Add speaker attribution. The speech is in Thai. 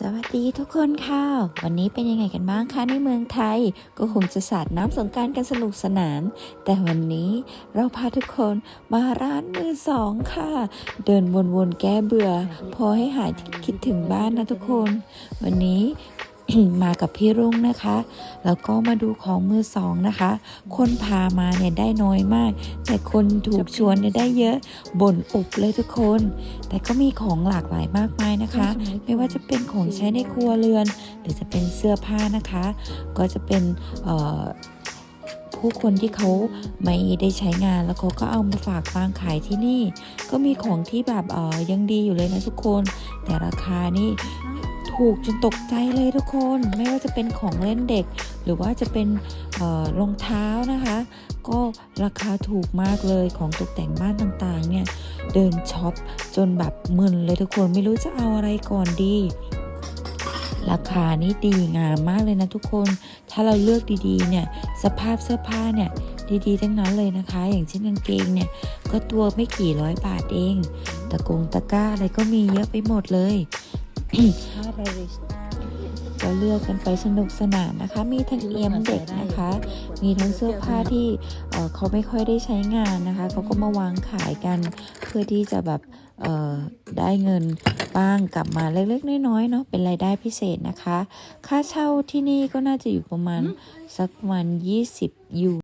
Speaker 1: สวัสดีทุกคนค่ะ วันนี้เป็นยังไงกันบ้างคะในเมืองไทย ก็คงจะสาดน้ำสงการกันสนุกสนาน แต่วันนี้เราพาทุกคนมาร้านมือสองค่ะ เดินวนๆแก้เบื่อ พอให้หายคิดถึงบ้านนะทุกคน วันนี้ มากับพี่รุ่งนะคะ แล้วก็มาดูของมือสองนะคะ คนพามาเนี่ยได้น้อยมาก แต่คนถูกชวนเนี่ยได้เยอะบ่นอุบเลยทุกคน แต่ก็มีของหลากหลายมากมายนะคะ ไม่ว่าจะเป็นของใช้ในครัวเรือน หรือจะเป็นเสื้อผ้านะคะ ก็จะเป็นเอ่อผู้คนที่เขาไม่ได้ใช้งานแล้วเขาก็เอามาฝากวางขายที่นี่ ก็มีของที่แบบเอ่อยังดีอยู่เลยนะทุกคน แต่ราคานี่ ถูกจนตกใจเลยทุกคน ไม่ว่าจะเป็นของเล่นเด็ก หรือว่าจะเป็นรองเท้านะคะ ก็ราคาถูกมากเลยของตกแต่งบ้านต่างๆเนี่ยเดินช็อปจนแบบมึนเลยทุกคนไม่รู้จะเอาอะไรก่อนดีราคานี่ดีงามมากเลยนะทุกคน ถ้าเราเลือกดีๆ เนี่ย สภาพเสื้อผ้าเนี่ย ดีๆ ทั้งนั้นเลยนะคะ อย่างเช่นกางเกงเนี่ย ก็ตัวไม่กี่ร้อยบาทเอง ตะกงตะกร้าอะไรก็มีเยอะไปหมดเลย ก็เลือกกันไปสนุกสนานนะคะ มีทั้งเอียมเด็กนะคะ มีทั้งเสื้อผ้าที่เขาไม่ค่อยได้ใช้งานนะคะ เขาก็มาวางขายกันเพื่อที่จะแบบได้เงินบ้างกลับมาเล็กๆน้อยๆเนาะเป็นรายได้พิเศษนะคะ ค่าเช่าที่นี่ก็น่าจะอยู่ประมาณสักประมาณ 20ยู